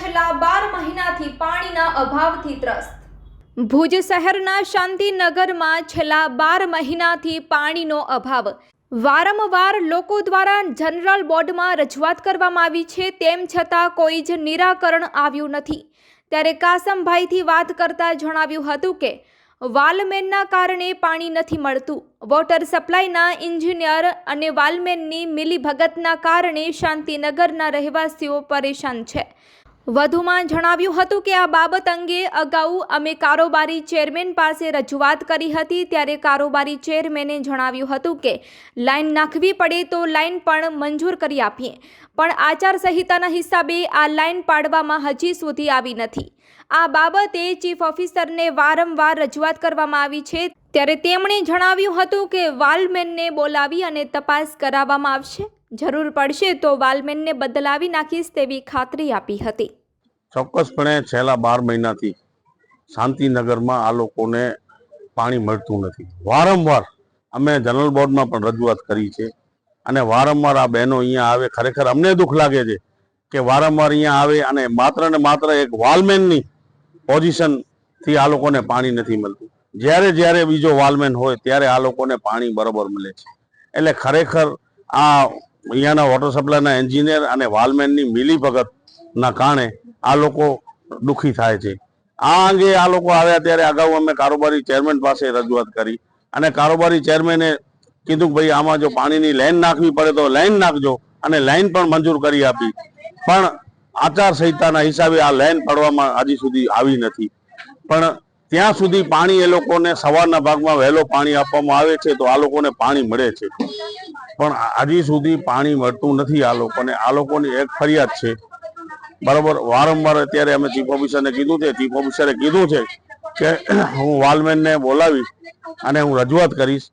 છેલ્લા બાર મહિનાથી પાણીના અભાવથી ત્રસ્ત. ભુજ શહેરના શાંતિનગરમાં છેલ્લા બાર મહિનાથી પાણીનો અભાવ. વારંવાર લોકો દ્વારા જનરલ બોર્ડમાં રજૂઆત કરવામાં આવી છે, તેમ છતાં કોઈ જ નિરાકરણ આવ્યું નથી. ત્યારે કાસમભાઈથી વાત કરતા જણાવ્યું હતું કે, વાલમેનના કારણે પાણી નથી મળતું. વોટર સપ્લાયના એન્જિનિયર અને વાલમેનની મિલીભગતના કારણે શાંતિનગરના રહેવાસીઓ પરેશાન છે. વધુમાં જણાવ્યું હતું કે આ બાબત અંગે અગાઉ અમે કારોબારી ચેરમેન પાસે રજૂઆત કરી હતી, ત્યારે કારોબારી ચેરમેને જણાવ્યું હતું કે લાઇન નાખવી પડે તો લાઇન પણ મંજૂર કરી આપીએ, પણ આચારસંહિતાના હિસાબે આ લાઇન પાડવામાં હજી સુધી આવી નથી. આ બાબતે ચીફ ઓફિસરને વારંવાર રજૂઆત કરવામાં આવી છે, ત્યારે તેમણે જણાવ્યું હતું કે વાલમેનને બોલાવી અને તપાસ કરાવવામાં આવશે. જરૂર પડશે તો વાલમેનને બદલાવી નાખીશ તેવી ખાતરી આપી હતી. ચોક્કસપણે છેલ્લા બાર મહિનાથી શાંતિનગરમાં આ લોકોને પાણી મળતું નથી. વારંવાર અમે જનરલ બોર્ડમાં પણ રજૂઆત કરી છે અને વારંવાર આ બહેનો અહીંયા આવે. ખરેખર અમને દુઃખ લાગે છે કે વારંવાર અહીંયા આવે અને માત્ર ને માત્ર એક વાલમેનની પોઝિશનથી આ લોકોને પાણી નથી મળતું. જ્યારે જ્યારે બીજો વાલમેન હોય ત્યારે આ લોકોને પાણી બરોબર મળે છે. એટલે ખરેખર આ અહીંયાના વોટર સપ્લાયના એન્જિનિયર અને વાલમેનની મિલીભગતના કારણે આ લોકો દુઃખી થાય છે. આ અંગે આ લોકો આવ્યા ત્યારે અગાઉ અમે કારોબારી ચેરમેન પાસે રજૂઆત કરી અને કારોબારી ચેરમેને કીધું કે ભાઈ, આમાં જો પાણીની લાઈન નાખવી પડે તો લાઈન નાખજો અને લાઈન પણ મંજૂર કરી આપી. પણ આચાર સંહિતાના હિસાબે આ લાઈન પડવામાં હજી સુધી આવી નથી. પણ ત્યાં સુધી પાણી એ લોકોને સવારના ભાગમાં વહેલો પાણી આપવામાં આવે છે તો આ લોકોને પાણી મળે છે. પણ હજી સુધી પાણી મળતું નથી આ લોકોને. આ લોકોની એક ફરિયાદ છે. બરોબર? વારંવાર અત્યારે અમે ચીફ ઓફિસરને કીધું છે. ચીફ ઓફિસરે કીધું છે કે હું વાલમેનને બોલાવીશ અને હું રજૂઆત કરીશ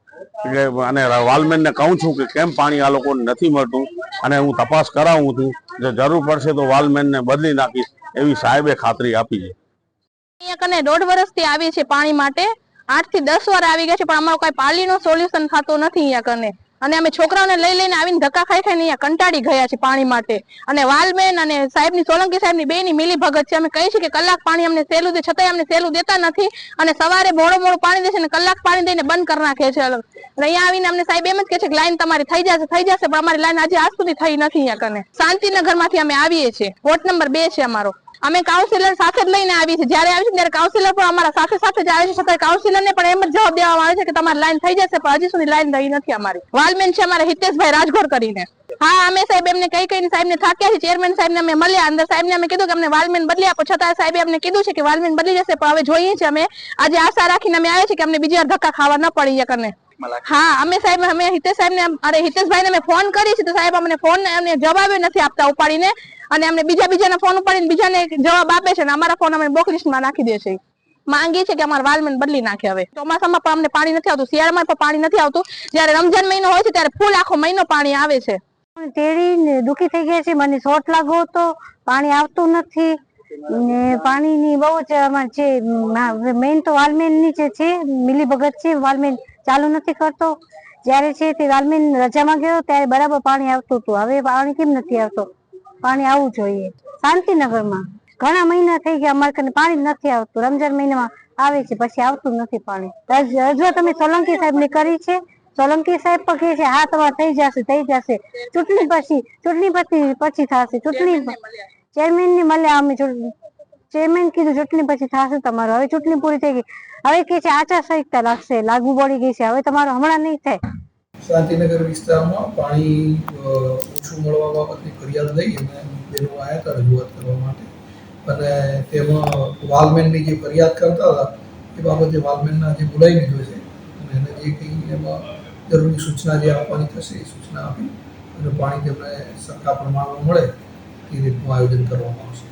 કે અને વાલમેનને કહું છું કે કેમ પાણી આ લોકોને નથી મળતું અને હું તપાસ કરાવું છું. જો જરૂર પડશે તો વાલમેનને બદલી નાખીશ એવી સાહેબે ખાતરી આપી છે. કને દોઢ વર્ષથી આવીએ છીએ પાણી માટે. આઠથી દસ વાર આવી ગયા છે, પણ અમારું કઈ પાલીનું સોલ્યુશન થતું નથી અહીંયા કને. અને અમે છોકરાઓને લઈ લઈને આવીને ધક્કા ખાઈ ખાઈને અહીંયા કંટાળી ગયા છે પાણી માટે. અને વાલમેન અને સાહેબની સોલંકી સાહેબની બેની મિલી ભગત છે. અમે કહીએ છીએ કે કલાક પાણી અમને સહેલું દે, છતાંય અમને સહેલું દેતા નથી. અને સવારે મોડું મોડું પાણી દેશે અને કલાક પાણી દઈને બંધ કરી નાખે છે. અને અહીંયા આવીને અમને સાહેબ એમ જ કહે છે કે લાઈન તમારી થઈ જશે થઈ જશે, પણ અમારી લાઈન આજે આજ સુધી થઈ નથી અહીંયા કને. શાંતિનગરમાંથી અમે આવીએ છીએ. વોટ નંબર બે છે અમારો. અમે કાઉન્સિલર સાથે જ લઈને આવીએ છીએ. જ્યારે આવી છે ત્યારે કાઉન્સિલર પણ અમારા સાથે સાથે જ આવે છે. છતાં કાઉન્સિલર ને પણ એમ જ જવાબ દેવામાં આવે છે કે તમારી લાઈન થઈ જશે, પણ હજી સુધી લાઈન થઈ નથી અમારી. વાલમેન છે અમારા હિતેશભાઈ રાજગોર કરીને. હા, અમે સાહેબ એમને કઈ કઈ સાહેબ ને થાક્યા છે ચેરમેન સાહેબ ને અમે મળ્યા અંદર. સાહેબ ને અમે કીધું કે અમને વાલમેન બદલી આપો. છતાં સાહેબે અમને કીધું છે કે વાલમેન બદલી જશે, પણ હવે જોઈએ છે અમે. આજે આશા રાખીને અમે આવ્યા છે કે અમને બીજી વાર ધક્કા ખાવા ન પડી હા અમે સાહેબ અમે હિતેશ સાહેબ ને અરે હિતેશભાઈ ને અમે ફોન કરી છે તો સાહેબ અમને ફોન અમને જવાબ નથી આપતા ઉપાડીને અને અમને બીજા બીજાના ફોન ઉપાડીને બીજાને જવાબ આપે છે અને અમારા ફોન અમે બ્લોક લિસ્ટમાં નાખી દે છે. માંગીએ છે કે અમારા વાલમેન બદલી નાખે હવે. ચોમાસામાં પણ અમને પાણી નથી આવતું શિયાળામાં પણ પાણી નથી આવતું. જ્યારે રમજાન મહિનો હોય છે ત્યારે ફૂલ આખો મહિનો પાણી આવે છે. તેડી દુખી થઈ ગયા છે મને શોર્ટ લાગો તો પાણી આવતું નથી. ને પાણીની બહુ જ છે મેઇન તો વાલમેનની જે છે મિલી ભગત છે વાલમેન ચાલુ નથી કરતો. જ્યારે છે તે વાલ્મીન રજામાં ગયો ત્યારે બરાબર પાણી આવતું હતું. હવે પાણી કેમ નથી આવતું? પાણી આવવું જોઈએ. શાંતિનગરમાં ઘણા મહિના થઈ ગયા અમારે કને પાણી નથી આવતું. રમજાન મહિનામાં આવે છે પછી આવતું નથી પાણી. રજ- રજૂઆત અમે સોલંકી સાહેબ ને કરી છે? સોલંકી સાહેબ પણ કહે છે હા તમારે થઈ જશે થઈ જશે. ચૂંટણી પછી ચૂંટણી પછી પછી થશે. ચૂંટણી ચેરમેન ને મળ્યા અમે ચેરમેન કીધું, ચૂંટણી પછી થશે તમારું. હવે ચૂંટણી પૂરી થઈ ગઈ. હવે કે છે આચાર સંહિતા લાગશે, લાગુ પડી ગઈ છે. હવે તમારું હમણાં નહીં થાય. શાંતિનગર વિસ્તારમાં પાણી ઓછું મળવા બાબતની ફરિયાદ લઈ અને બેનો આવ્યા હતા રજૂઆત કરવા માટે. અને તેમાં વાલમેનની જે ફરિયાદ કરતા હતા, એ બાબતે વાલમેનના જે બોલાવી લીધો છે, અને એને જે કંઈ એમાં જરૂરી સૂચના જે આપવાની થશે, એ સૂચના આપી અને પાણી તેમને સરખા પ્રમાણમાં મળે, એ રીતનું આયોજન કરવામાં આવશે.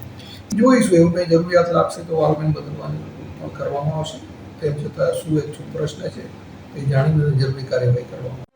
જોઈશું એવું કંઈ જરૂરિયાત લાગશે તો વાલમેન બદલવાનું પણ કરવામાં આવશે. તેમ છતાં શું એક પ્રશ્ન છે, એ જાણીને જરૂરી કાર્યવાહી કરવામાં